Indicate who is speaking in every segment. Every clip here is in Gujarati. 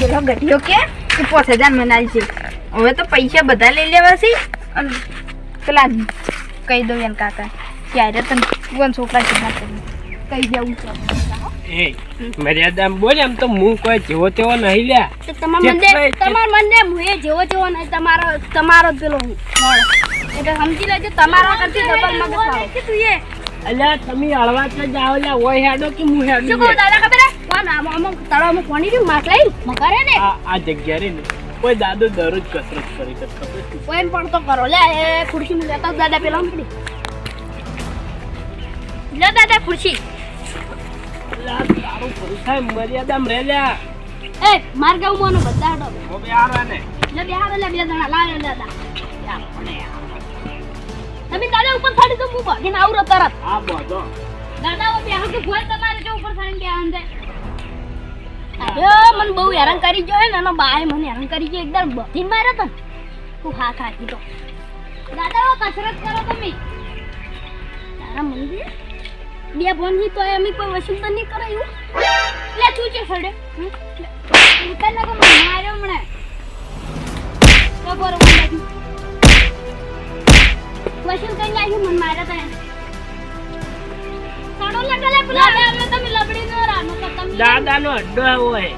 Speaker 1: પેલો ગઢિયો કે કે પાંચ હજાર મનાલ છે હવે તો પૈસા બધા લઈ લેવા છે અને પેલા કહી દઉં એમ કાકા ક્યારે તને છોકરા કેટલા કરી કહી જવું છે.
Speaker 2: એ મર્યાદા બોલ એમ તો હું કોઈ જેવો તેવો નહીં લ્યા.
Speaker 3: તો તમારા મને તમારા મને મુએ જેવો જેવો નહીં તમારો તમારો પેલો હું. એટલે સમજી લેજો તમારા કરતી ડબલ મગજ તું એ.
Speaker 2: અલ્યા તમે હળવા તો જાઓ લ્યા ઓય હેડો કે હું હેડો
Speaker 3: શું કહું દાદા ખબર હે? કોણ આમ આમ તળાવમાં પાણી રહ્યું માટલાઈ મકારે ને.
Speaker 2: આ આ જગ્યા રે ને કોઈ દાદો દરરોજ કસરત કરી છે
Speaker 3: કોઈ પણ તો કરો. લે એ ખુરશી માં લેતા આવ દાદા પેલા મૂકી લે દાદા ખુરશી.
Speaker 2: અલ્યા તારું થાય મર્યાદામાં રે લ્યા
Speaker 3: એ માર ગાઉં મોનો બધા હડો
Speaker 2: ઓ બે આરા ને
Speaker 3: લે બે લે બે જણા. લાયો દાદા. તમે દાદા ઉપર ચડી તો મૂકો ભાગીને આવરો તરત.
Speaker 2: આ બધો
Speaker 3: દાદા ઓ બે હાકે ભોય તમારે જો ઉપર થાય બે આંદે અરે મને બહુ હેરાન કરી ગયો ને એનો બાય મને હેરાન કરી ગયો, એકદમ બધી માર્યો તો. તું હા ખાતી તો. દાદા કસરત કરો તમે. તારા મંદિર? બે ભોનજી તો એમ કોઈ વસૂલ તો નહીં કરે એવું લે, તું છે સડે. ઉતર મને માર્યો મને તો. બોરો વસૂલ કઈ નાખ્યું મને માર્યો તા એને. સાડો લગાલે પેલા. અમે તમે લબડી
Speaker 2: દાદાનો અડ્ડો હોય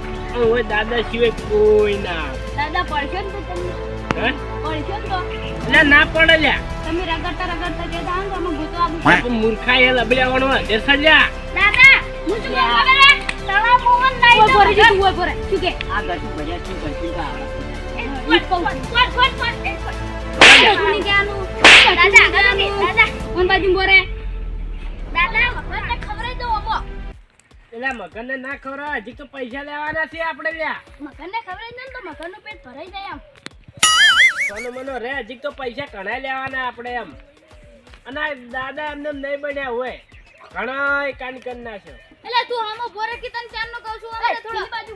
Speaker 2: ઓય દાદા સિવાય કોઈ ના
Speaker 3: દાદા પડશે ને તમને તમે?
Speaker 2: હે?
Speaker 3: પડશો ને તો?
Speaker 2: એટલે ના પડે લ્યા.
Speaker 3: તમે રગડતા રગડતા જે દાન તો અમે ભૂતો આવું
Speaker 2: તું મૂર્ખા એ લબડ્યાવાનો હજે સલ્યા
Speaker 3: દાદા હું શું ખબર હે? તળા મોહન નાઈ તો ભરે તું. ઓય ભરે. શું કે?
Speaker 4: આ ગટુ ભર્યા છે ગટુ કા આવે
Speaker 3: દાદા દાદા કોણ બાજુ બોરે
Speaker 2: એટલે મગનને ના ખબર હજી તો પૈસા લેવાના છે આપણે લ્યા.
Speaker 3: મગનને ખબર જ નહીં તો મગનનું પેટ ભરાઈ જાય આમ
Speaker 2: સોનો મનો રે હજી તો પૈસા ઘણા લેવાના આપણે એમ. અને દાદા એમને નહીં બન્યા હોય. ઘણા કાન કરી નાખ્યો.
Speaker 3: એટલે તું આમાં બોરે કે તને ચારનો કહું છું? અમે થોડી બાજુ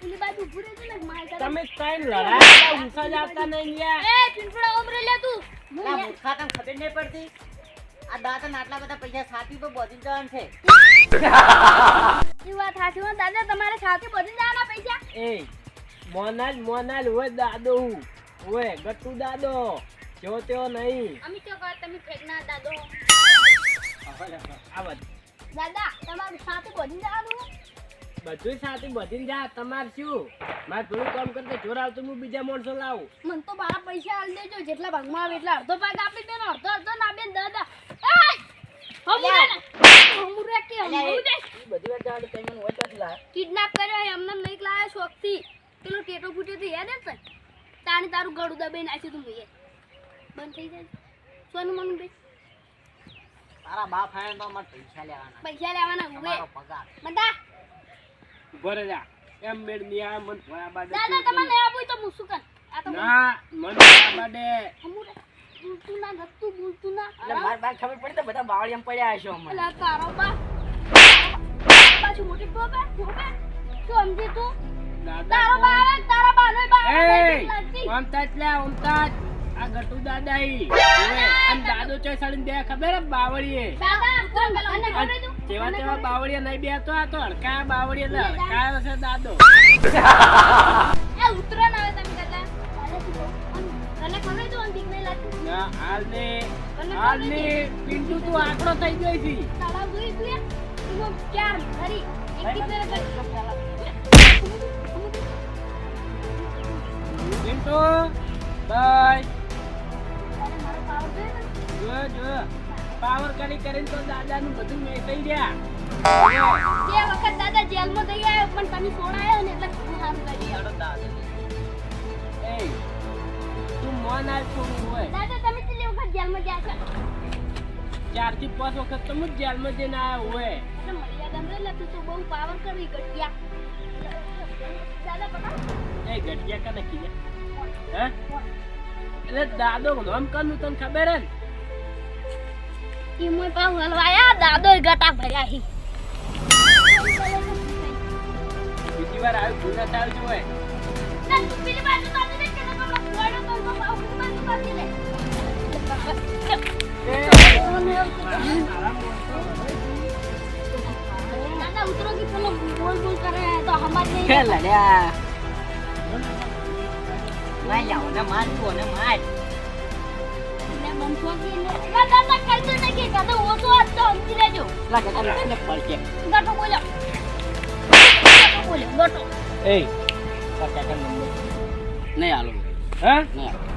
Speaker 3: પેલી બાજુ ભૂરે છે ને માય
Speaker 2: તમે ત્રણ લડાઈ ઊંચા જ નહીં લ્યા.
Speaker 3: એ ઉમરે લે તું.
Speaker 4: ના મૂર્ખા તને ખબર નહીં પડતી. આ દાદા આટલા બધા પૈસા સાથી તો બોધી જવાનું છે.
Speaker 3: શું વાત સાચી હોય દાદા તમારે સાથી બધી જવાના પૈસા?
Speaker 2: એ મોનાલ મોનાલ હોય દાદો હું. હોય ગટ્ટુ દાદો. જો તેઓ નહીં.
Speaker 3: અમે તો કહો તમે ફેંકના દાદો.
Speaker 2: આવત
Speaker 3: દાદા તમારે સાથે બધી જવાનું
Speaker 2: બધું સાથે બધીને જા તમાર શું? મારે થોડું કામ કરતા જોર આવતું હું બીજા માણસો લાવું.
Speaker 3: મને તો મારા પૈસા આલ દેજો જેટલા ભાગમાં આવે એટલા અડધો ભાગ આપી દેનો અડધો અડધો ના બેન દાદા. કિડનેપ કર્યો એમને નહીં શોખથી. પેલો ટેટો ફૂટ્યો તો યાદ તાણે તારું ગળું દબાઈ નાખ્યું તું મેં બંધ થઈ જાય. સોનું મનું બે
Speaker 4: તારા બાપ આયા તો અમારે પૈસા લેવાના.
Speaker 3: પૈસા લેવાના
Speaker 4: પગાર.
Speaker 3: બધા.
Speaker 2: બરે જા એમ મેળની આ મન ભોળા બાડે
Speaker 3: દાદા
Speaker 2: શું
Speaker 3: આપું તો હું શું આ તો
Speaker 2: ના મન ભોળા બાડે
Speaker 3: હમુરે. બોલતું ના ગતું બોલતું ના
Speaker 4: એટલે માર બાર ખબર પડી તો બધા બાવળિયામાં પડ્યા હશો અમને.
Speaker 3: અલા તારો બા પાછું મોટી ટોપે ટોપે શું સમજી તું? તારો બા આવે તારા બા નો બા આવે
Speaker 2: ઓમતા એટલે ઓમતા આ ગટુ દાદા ઈ અને દાદો ચોય સડીને બે ખબર બાવળીએ?
Speaker 3: દાદા કોણ પેલો અને
Speaker 2: અને
Speaker 3: ખબર તું?
Speaker 2: જેવા તેવા બાવળિયા નહીં બેતો આ તો હડકા બાવળીએ એટલે હડકાયો છે દાદો.
Speaker 3: એ આવે
Speaker 2: પિન્ટુ તું આંકડો થઈ ગઈ છી.
Speaker 3: ચાર ખરી
Speaker 2: પિન્ટુ બાય
Speaker 3: પાવર
Speaker 2: જો જો પાવર કરી કરીને તો દાદાનું બધું મેસાઈ ગયા.
Speaker 3: બે વખત દાદા જેલમાં ગઈ આવ્યો પણ તમે સોડાયો ને એટલે સારું કરી
Speaker 4: દાદા
Speaker 2: એ મોન આલ થોડું હોય.
Speaker 3: દાદા તમે કેટલી વખત જેલમાં ગયા છો.
Speaker 2: ચારથી પાંચ વખત તો હું જ જેલમાં જઈને આવ્યો હોય.
Speaker 3: એટલે મર્યાદા માં એટલે તું બહુ પાવર કરી ગટિયા દાદા પતા
Speaker 2: એ ગઢિયા કા નક્કી હે? એટલે દાદો નામ કરનું તને ખબર હે
Speaker 3: ઈ મોય પાવ હલવાયા દાદો ગટા ભર્યા હી.
Speaker 2: બીજી વાર આવ્યું ગુના થાય જોઈએ
Speaker 3: પેલી બાજુ તો પાવ બાજુ કરી લે દાદા દાદા ઉતરો કે પેલો બોલ બોલ કરે નહીં
Speaker 4: હાલો.
Speaker 2: હા?
Speaker 4: નહીં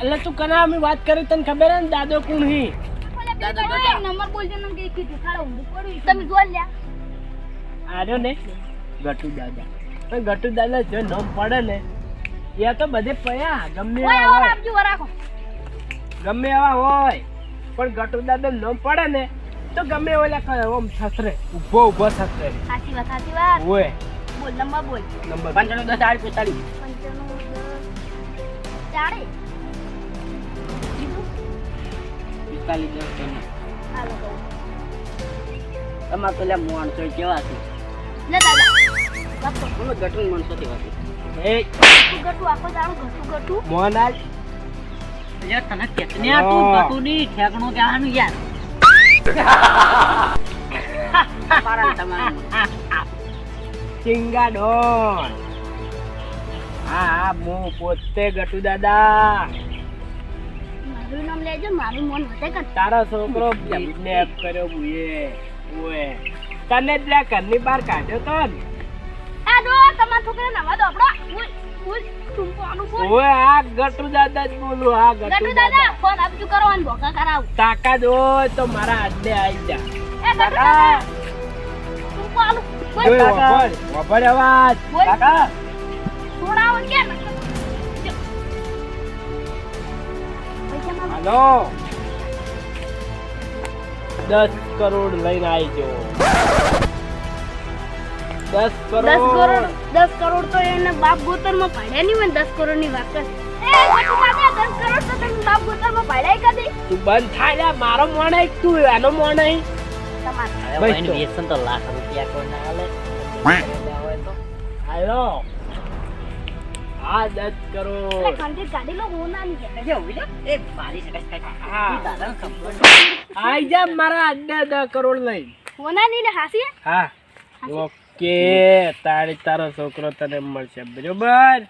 Speaker 2: એટલે તું કના અમે વાત કરી તને ખબર હે ને દાદો કોણ હી?
Speaker 3: તમે
Speaker 2: જો ને ગટુ દાદા. તો ગટુ દાદા જો નામ પડે ને એ તો બધે પયા ગમે એવા હોય. ગમે એવા હોય પણ ગટુ દાદા નામ પડે ને તો ગમે ઓલા કરે ઓમ થસરે ઊભો ઊભો થસરે
Speaker 3: સાચી વાત સાચી વાત. નંબર બોલ.
Speaker 4: પિસ્તાલીસ દસ
Speaker 3: કહું.
Speaker 4: તમારે પેલા માણસો કેવા છે?
Speaker 3: લે દાદા. ગટુ
Speaker 4: બોલો ગટું માણસો કેવા છે
Speaker 2: એ
Speaker 3: ગટુ આખો દાડો ગટુ ગટુ
Speaker 2: મોહનલાલ
Speaker 4: યાર તને કેટલી આ તું. ગટું ની ઠેકણો કહેવાનું યાર? મારા ને તમારા.
Speaker 2: ચિંગાડોન હા હા હું પોતે ગટુ
Speaker 3: નામ લેજો મારું મન વધે કે
Speaker 2: તારો છોકરો કિડનેપ કર્યો બુએ ઓએ તને જ ઘરની બહાર કાઢ્યો તો
Speaker 3: આ દો તમાર છોકરો નવા દો આપડો ઉઈ
Speaker 2: ઓએ આ ગટુ દાદા જ બોલું આ ગટુ
Speaker 3: દાદા. ફોન આપજો કરવાનું ભોકા કરાવું.
Speaker 2: તાકાત હોય તો મારા હાથે આવી જા.
Speaker 3: એ ગટુ દાદા બોલ.
Speaker 2: અવાજ. કાકા હાલો દસ કરોડ લઈને આવી દસ કરોડ
Speaker 3: દસ કરોડ. દસ કરોડ તો એને બાપ ગોતરમાં પાડ્યા નહીં દસ કરોડની વાત કર તો
Speaker 2: બંધ થાય મારો મોણે તું એનો મોણે
Speaker 3: તમારે.
Speaker 4: વ્યસન તો. લાખ રૂપિયા કોઈ ના હાલો.
Speaker 2: હા દસ
Speaker 3: એટલે
Speaker 2: કરોડ
Speaker 3: ગાડી લો હોના ની કે
Speaker 4: જે ઊભી એ મારી શકાય શકાય.
Speaker 2: હા.
Speaker 4: ઈ ખબર
Speaker 2: આઈ જા મારા અડે દસ કરોડ લઈ
Speaker 3: હોના ની ને હાસી?
Speaker 2: હા. ઓકે તારી તારો છોકરો તને મળશે. બરોબર?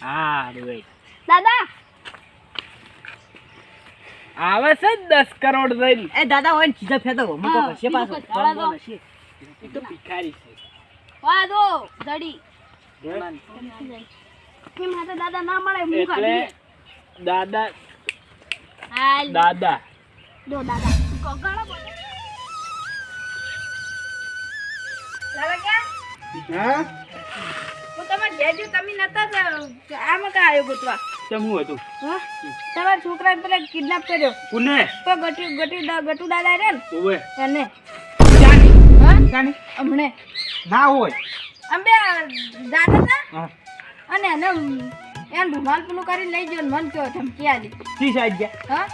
Speaker 2: હા ભાઈ
Speaker 3: દાદા!
Speaker 2: આવે છે દસ કરોડ લઈને.
Speaker 4: એ દાદા હોય ને સીધા ફેદો. હું તો
Speaker 3: હા,
Speaker 4: કશે પાછો.
Speaker 3: તો.
Speaker 4: હશે.
Speaker 2: ભિખારી છે.
Speaker 3: વાદો દડી? એમ હાથે દાદા ના મળે હું
Speaker 2: એટલે દાદા
Speaker 3: હાલ.
Speaker 2: દાદા.
Speaker 3: દો દાદા. કગાળો બોલે.
Speaker 1: લાલા કે?
Speaker 2: હા?
Speaker 1: હું તમે જેજુ તમે નતા જ આમાં કા આવ્યો ગોતવા?
Speaker 2: કેમ હું હતું?
Speaker 1: હા? તમારા છોકરાને પેલા કિડનેપ કર્યો.
Speaker 2: કોને?
Speaker 1: તો ગટુ ગટુ ગટુ દાદા રે ને?
Speaker 2: ઓવે.
Speaker 1: એને.
Speaker 2: જાની.
Speaker 1: હા?
Speaker 2: જાની. ના હોય.
Speaker 1: આમ દાદા હતા?
Speaker 2: હા.
Speaker 1: અને એને એને રૂમાલ પેલું કરીને લઈ ગયો ને મન કયો ધમકી આલી
Speaker 2: શી સાઈડ ગયા.
Speaker 1: હા?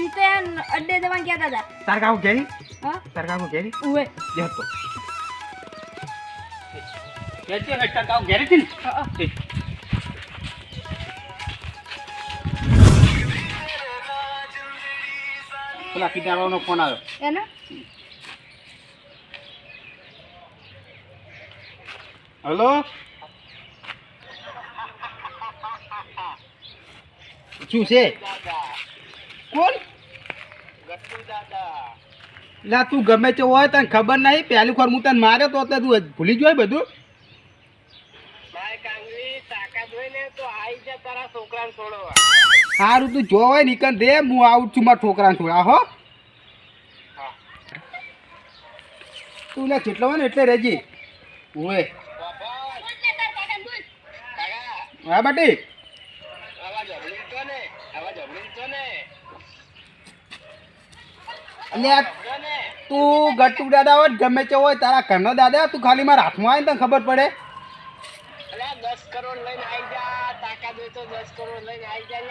Speaker 1: ઈ તો એન અડ્ડે જવા ગયા દાદા
Speaker 2: તાર કાકુ કેરી
Speaker 1: હા?
Speaker 2: તાર કાકુ કેરી
Speaker 1: ઉવે.
Speaker 4: કેતી તારથી
Speaker 1: હા.
Speaker 4: પેલા કિનારાનો ફોન આવ્યો.
Speaker 1: એને?
Speaker 5: હલો? શું છે? કોણ? લા તું ગમે તે હોય તને ખબર નહીં. પહેલી વાર હું તને માર્યો તો તું ભૂલી જોય બધું. સારું તું જો હોય નીકળ દે. હું આવું છું મારા છોકરાને છોડા હો તું લે કેટલો હોય ને એટલે રેજી. ઓએ હા બાટી
Speaker 2: આવાજ હમણી તો ને આવાજ હમણી તો ને
Speaker 5: અને આ તું ગટ્ટુ દાદા હોય ગમે તે હોય તારા ઘરનો દાદા તું ખાલી મારા હાથમાં આવે ને તને ખબર પડે.
Speaker 2: દસ કરોડ લઈને જા તો દસ કરોડ લઈને જા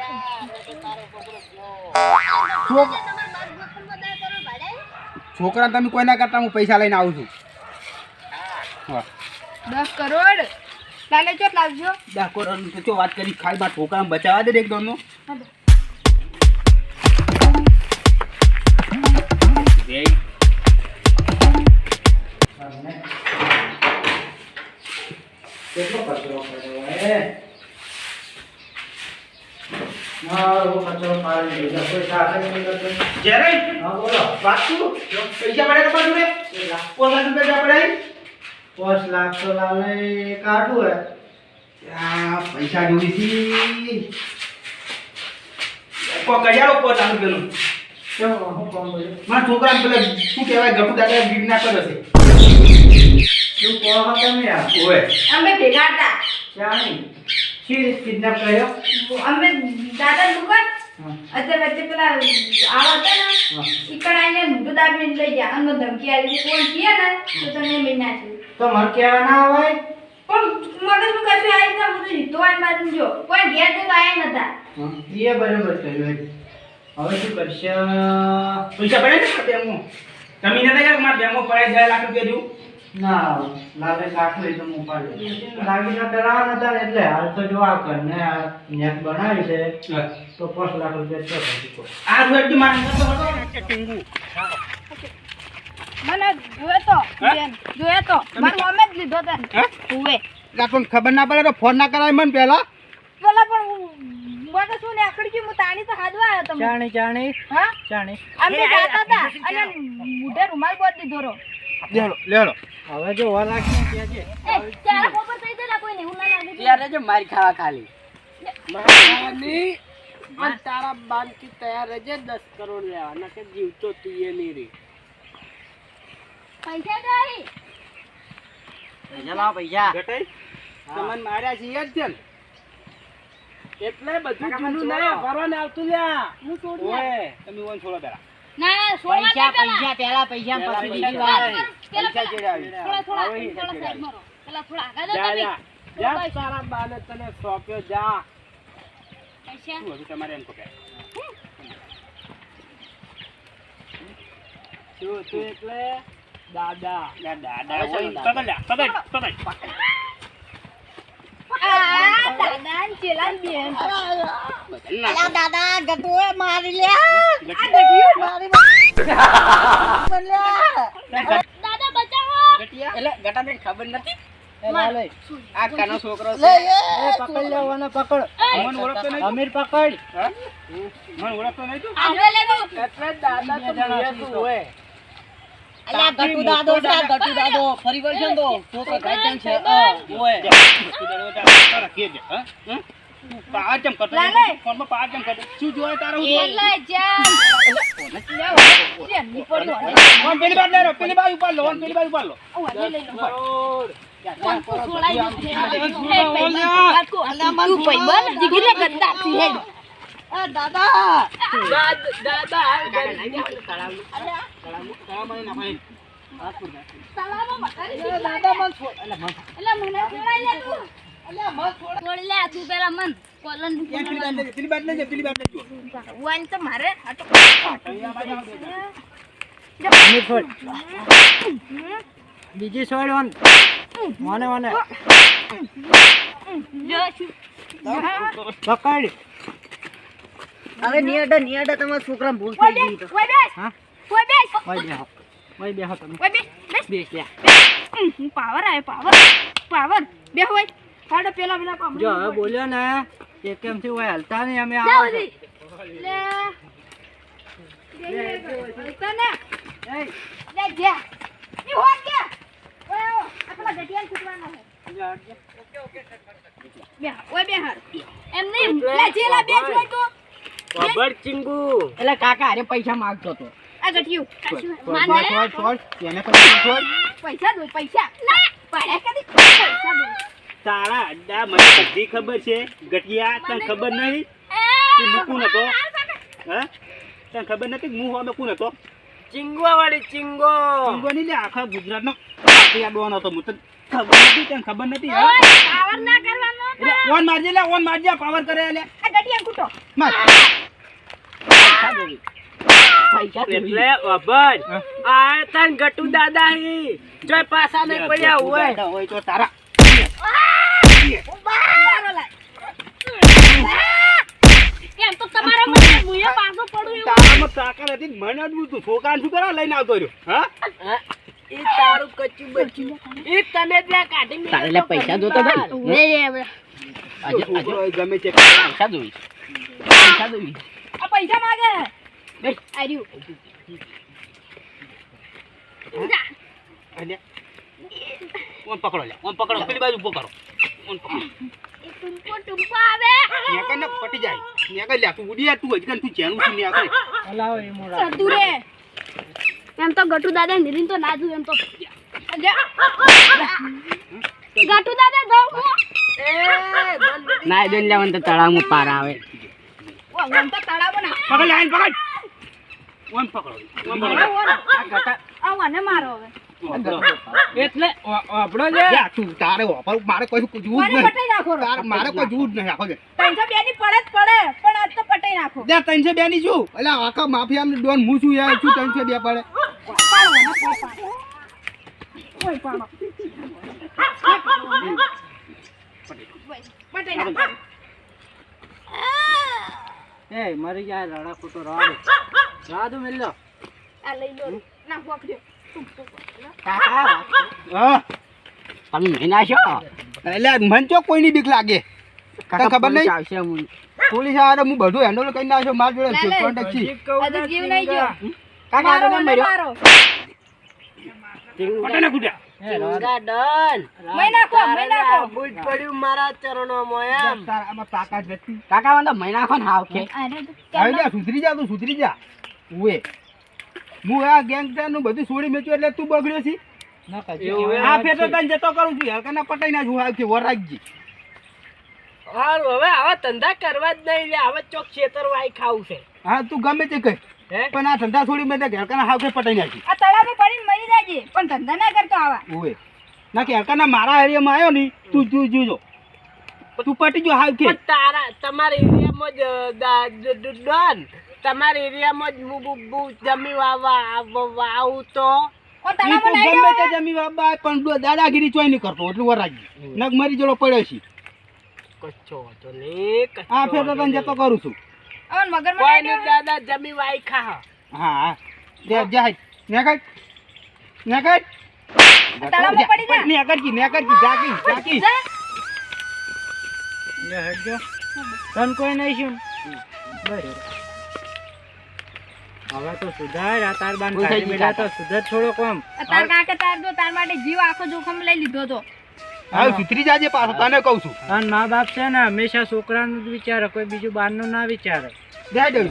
Speaker 2: છોકરો
Speaker 5: તમે કોઈ ના કરતા હું પૈસા લઈને આવું છું. હા.
Speaker 1: દસ કરોડ? લાલે ચોટ લાવજો.
Speaker 5: દસ તો વાત કરી ખાલી મારા છોકરાને બચાવવા દે એક દોનો
Speaker 4: તમને કેટલો કચરો કર્યો હે
Speaker 5: પૈસા જોડે પોતાના રૂપિયા મારા છોકરા પેલા શું કહેવાય ગપુ દાદા બીજના કરે છે.
Speaker 4: શું કહો તમે આ
Speaker 5: ઓય.
Speaker 1: અમે ભેગા હતા.
Speaker 4: ચાણી શી કિડનેપ કર્યો?
Speaker 1: અમે દાદા દુકાન અત્યારે વચ્ચે પેલા આવા હતા ને. ઈકડ લઈ ગયા. અને ધમકી આવી કોણ કહે ને તો તમે મેં નાખ્યું
Speaker 4: તો મને કહેવા ના હોય?
Speaker 1: પણ મગજનું કશું આવી ના બધું રીતો બાજુ જો. કોઈ ઘેર તો આયા નતા.
Speaker 4: એ બરાબર કર્યું. હવે શું કરશે?
Speaker 5: પૈસા પડે ને બેંકમાં? તમે ને યાર મારા બેંકમાં પડાય જાય લાખ રૂપિયા જેવું
Speaker 4: ના લાગે લાખ એ તો હું પાડી લાગીને કરાવવાના હતા ને એટલે હાલ તો જો આ ઘરને આ નેટ બનાવી છે તો પાંચ લાખ રૂપિયા છે
Speaker 5: આ રૂપિયા થી મારા ટીંગુ.
Speaker 1: મને જોયે તો જોયે તો. મારું અમે જ લીધો તને
Speaker 5: હું? પણ ખબર ના પડે તો ફોન ના કરાય મને પહેલા.
Speaker 1: પેલા પણ મને શું ને આકડી હું તાણી તો હાદવા આવ્યો તમે
Speaker 4: ચાણી ચાણી
Speaker 1: હા?
Speaker 4: ચાણી
Speaker 1: અમે જાતા હતા. અને મુઢે રૂમાલ બોધ દીધો રો
Speaker 5: લેલો લેલો.
Speaker 4: હવે જો વાર લાગશે કે છે.
Speaker 3: એ ચારા ખબર થઈ જાય કોઈને હું ના લાગે.
Speaker 2: ત્યારે જો મારી ખાવા ખાલી. મારાની અને તારા બાંધથી તૈયાર રહેજે દસ કરોડ લેવા. કે જીવતો તીએ નહીં રે
Speaker 3: પૈસા દઈ
Speaker 4: પૈસા લાવ પૈસા.
Speaker 5: ઘટાઈ તમને માર્યા છીએ જ છે ને.
Speaker 2: એટલે બધું જૂનું ના ભરવાને આવતું લ્યા.
Speaker 3: હું છોડી
Speaker 5: ઓય તમે ઓન છોડો પેલા.
Speaker 3: ના સોળવા
Speaker 4: પૈસા પૈસા પેલા પૈસા પછી બીજી વાત.
Speaker 3: પેલા
Speaker 5: પૈસા
Speaker 3: પેલા. થોડા થોડા થોડા સાઈડ મારો પેલા થોડા આગળ
Speaker 2: જા
Speaker 3: જાઓ
Speaker 2: જા.
Speaker 3: તમે.
Speaker 2: જા તારા બાને તને સોંપ્યો જા.
Speaker 3: પૈસા.
Speaker 5: શું તમારે એમ કહે
Speaker 2: શું તું એટલે? દાદા.
Speaker 5: દાદા હોય પકડ લે પકડ પકડ
Speaker 1: આ દાદા ને ચેલા ને બેન
Speaker 4: અલા દાદા ગટુએ મારી લે
Speaker 3: દાદા બચાવો
Speaker 2: એટલે ગટાને ખબર નથી
Speaker 5: આ કાનો છોકરો
Speaker 4: એ પકડ લેવાને પકડ
Speaker 5: મને ઓળખતો નહીં
Speaker 4: અમીર પકડ?
Speaker 5: મને ઓળખતો નહીં તું
Speaker 3: આગળ લે તું.
Speaker 2: એટલે દાદા તો હોય
Speaker 4: અલ્યા ગટુ દાદો છે ગટુ દાદો ફરી વળ છે ને તો. છોકરો ગાયડન છે ઓય
Speaker 5: તારા કે છે હા પાર કેમ કરતો
Speaker 1: લાલે.
Speaker 5: ફોનમાં પાર કેમ કરતો શું જોયે તારે હું
Speaker 1: પેલા જાન લેવો લે ની પડો
Speaker 5: ફોન પેલી બાજુ લેરો પેલી બાજુ ઉપર લો ફોન પેલી બાજુ ઉપર લો.
Speaker 1: ઓ આજે લઈ લો
Speaker 2: કરોડ
Speaker 3: કોણ છોડાઈ દે છે.
Speaker 1: એ પૈસા તું પૈબા ગંદા થી હે
Speaker 4: દાદા!
Speaker 2: દાદ-
Speaker 5: બાજુ સોડ
Speaker 1: વન
Speaker 4: મને મને. પકડ. હવે નિયડા નિયડા તમારા છોકરા ભૂલ
Speaker 1: બેસ ઓય બેસ
Speaker 4: હા?
Speaker 1: ઓય બેસ
Speaker 4: ઓય બેહો ઓય બેહો તમે.
Speaker 1: ઓય બેસ બેસ
Speaker 4: બેસ હું
Speaker 1: પાવર આવે પાવર. પાવર. બે ઓય હાડો પેલા પેલા પામ
Speaker 4: જો હવે બોલ્યો ને કે કેમ થી ઓય હાલતા નહીં અમે આવો
Speaker 1: લે. તો ને. લે જે. ની હોટ કે. ઓય ઓ આપણા ગટિયાને છૂટવાના બે ઓય બે હાર
Speaker 3: એમ નહીં.
Speaker 1: લે જેલા બે જોઈ તો.
Speaker 2: ખબર ચિંગુ?
Speaker 4: એટલે કાકા અરે પૈસા માંગતો તો
Speaker 1: આ ગટિયું
Speaker 4: છોડ છોડ છોડ એને પછી છોડ
Speaker 1: પૈસા દો. પૈસા ના પાડ્યા કદી પૈસા દો.
Speaker 5: તારા અડ્ડા મને બધી ખબર છે. ગટિયા તને ખબર નહીં? તું મૂકું નતો. હા? તને ખબર નથી કે હું હોમે કોણ હતો
Speaker 2: ચિંગો વાળી ચિંગો.
Speaker 5: ઊંઘો નહીં લે આખા ગુજરાતનો કાતિયા ડોન હતો. હું તને ખબર નથી તને ખબર નથી
Speaker 3: ઓય, પાવર ના કરવાનો
Speaker 5: ઓન મારજે લે ઓન મારજે પાવર કરે લે.
Speaker 1: આ ગડિયા કૂટો
Speaker 5: માર.
Speaker 2: એટલે અભર આ તન ગટુ દાદા હી. જો પાછા નહીં પડ્યા હોય.
Speaker 5: હોય તો તારા.
Speaker 3: એમ તો તમારા મને મુયે પાછો પડું એવું.
Speaker 5: તારામાં તાકા નથી મને અડવું તું છોકરાને શું કરવા? લઈને આવતો રહ્યો. હા.
Speaker 2: એ તારું કચ્ચું બચ્ચું એ તને ત્યાં કાઢી મેલ્યો
Speaker 6: તારે પૈસા જોતો હતા ને? ગમે પૈસા જોઈ. પૈસા જોઈ.
Speaker 1: આ પૈસા માગે.
Speaker 3: આર્યું.
Speaker 5: અલ્યા. ઓમ પકડો લે પકડો પેલી બાજુ પકડો.
Speaker 3: આવે.
Speaker 5: ને પટી જાય. લે તું ઉડી તું હજી તું ચેનું છું
Speaker 4: એ
Speaker 3: એમ તો ગટુ દાદા નીરીન તો ના જુ એમ તો. ગટુ દાદા દો હું.
Speaker 2: એ
Speaker 6: ના દે લેવન તો તળાવમાં પાર આવે.
Speaker 1: ઓ વન તો તળાવ ના
Speaker 5: પકડ. લાઈન પકડ. ઓન પકડો. ઓન પકડો
Speaker 1: આ મને મારો હવે.
Speaker 2: એટલે આપણો
Speaker 5: જે તું તારે વાપર મારે કોઈ જૂજ જ નહીં.
Speaker 1: પટાઈ નાખો
Speaker 5: તારે મારે કોઈ જૂજ નહીં. આખો છે
Speaker 1: ત્રણસો બે ની પડે જ પડે પણ આજ તો પટાઈ નાખો.
Speaker 5: દે ત્રણસો બે ની શું? એટલે આખા માફિયા ડોન હું છું યાર શું ત્રણસો બે પડે?
Speaker 4: એ મરી જાય રડા ખોટો રાડો. રાડો મેલ લો.
Speaker 1: આ લઈ લો ના પકડ્યો
Speaker 5: હા.
Speaker 6: તમે નાશો
Speaker 5: એટલે મન ચો કોઈની બીક લાગે? તને ખબર નહીં?
Speaker 6: આવશે હું
Speaker 5: પોલીસ આવે હું બધું હેન્ડલ કરી નાખ્યો માર જોડે. કોન્ટેક્ટ છે
Speaker 1: નહીં ગયો.
Speaker 6: કાકા તમે મર્યો.
Speaker 1: મારો.
Speaker 5: પટાને
Speaker 1: નાખો નાખો.
Speaker 6: તો હાવ
Speaker 5: સુધરી જા તું સુધરી જા. ઉએ હું આ ગેંગસ્ટરનું બધું છોડી મેચ્યું એટલે તું બગડ્યો છી.
Speaker 4: ના?
Speaker 5: આ તને જતો કરું છું હલકાના પટાઈ ના છું કે વરાગજી
Speaker 2: હારું હવે આવા ધંધા કરવા જ નહીં લે હવે ચોક ખેતર વાય ખાવું છે.
Speaker 5: હા તું ગમે તે કઈ પણ આ ધંધા છોડી મેં હલકાના હાવ કે પટાઈ નાખી.
Speaker 1: આ પડીને મરી ધંધા ના કરતો આવા.
Speaker 5: ઓય ના કે હલકાના મારા એરિયામાં આવ્યો ની તું તું જોજો. તું પટી જો હાલ કે
Speaker 2: તારા તમારા એરિયામાં જ ડોન. તમારા એરિયામાં જ હું જમી વાવા આવ- તો.
Speaker 5: તું ગમે તે જમી બાબા પણ દાદાગીરી ચોય નહીં કરતો એટલે વરાગજી નગ મરી જેલો પડ્યો છે.
Speaker 2: કચ્છો હતો ને કચ્છો
Speaker 5: ફેર તો તને જતો કરું છું.
Speaker 2: કોઈ દાદા જમી વાઈ ખા.
Speaker 5: હા હા. જા નેકટ નેકટ
Speaker 1: તળાવમાં પડી જા.
Speaker 5: નેકટ કી નેકટ કી જાકી જાકી
Speaker 1: જા.
Speaker 4: લે હટજો તન કોઈ નહીં શું? બસ હવે તો સુધાર આ તાર બાન કાઢી
Speaker 6: ગઈ
Speaker 4: તો સુધર છોડો કોમ.
Speaker 1: તાર કાકે તાર જો તાર માટે જીવ આખો જોખમ લઈ લીધો તો.
Speaker 5: હવે સુધરી જાજે પાછો તને કહું છું.
Speaker 4: અને મા બાપ છે ને હંમેશા છોકરાનું જ વિચારે કોઈ બીજું બહારનું ના વિચારે.
Speaker 5: જય દેવ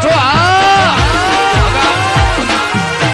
Speaker 7: 좋 아!